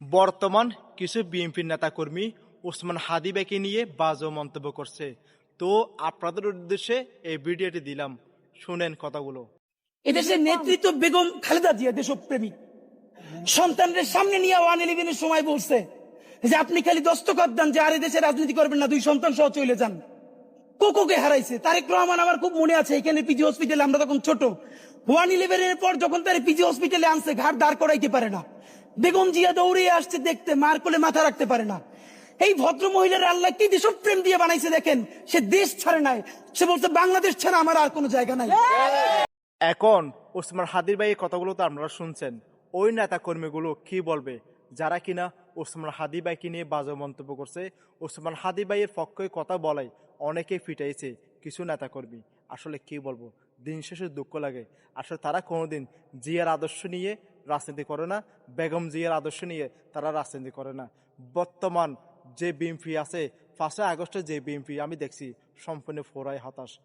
বর্তমান কিছু বিএনপির নেতাকর্মী ওসমান হাদিবাকে নিয়ে বাজে মন্তব্য করছে। তো আপনাদের উদ্দেশ্যে এই ভিডিওটি দিলাম। শুনেন কথাগুলো। এদেশের নেতৃত্ব বেগম খালেদা জিয়া দেশপ্রেমিক। সন্তানদের সামনে নিয়ে ওয়ান ইলেভেনের সময় বলছে যে, আপনি খালি দস্তখত দেন যে আর দেশে রাজনীতি করবেন না, দুই সন্তান সহ চলে যান। কোকোকে হারাইছে। তারেক রহমান আমার খুব মনে আছে, এখানে পিজি হসপিটালে আমরা তখন ছোট। ওয়ান ইলেভেনের পর যখন তার পিজি হসপিটালে আনছে ঘাট দাঁড় করাইতে পারে না। বেগম জিয়া দৌড়ে আসছে দেখতে, মার কোলে মাথা রাখতে পারে না। এই ভদ্র মহিলার আল্লাহ কি দেশপ্রেম দিয়ে বানাইছে দেখেন? সে দেশ ছাড়ে নাই। সে বলছে, বাংলাদেশ ছাড়া আমার আর কোনো জায়গা নাই। এখন ওসমান হাদির ভাই কথাগুলো তো আপনারা শুনছেন। ওই নেতা কর্মীগুলো কি বলবে? যারা কিনা ওসমান হাদি ভাইকে নিয়ে বাজে মন্তব্য করছে, ওসমান হাদি ভাইয়ের পক্ষে কথা বলাই অনেকে ফিটাইছে কিছু নেতা কর্মী আসলে কি বলব? দিন শেষে দুঃখ লাগে। আসলে তারা কোনোদিন জিয়ার আদর্শ নিয়ে রাজনীতি করে না, বেগম জিয়ার আদর্শ নিয়ে তারা রাজনীতি করে না। বর্তমান যে বিএমপি আছে ফার্স্টে আগস্টে যে বিএমপি আমি দেখছি সম্পূর্ণ ফোরাই হতাশ।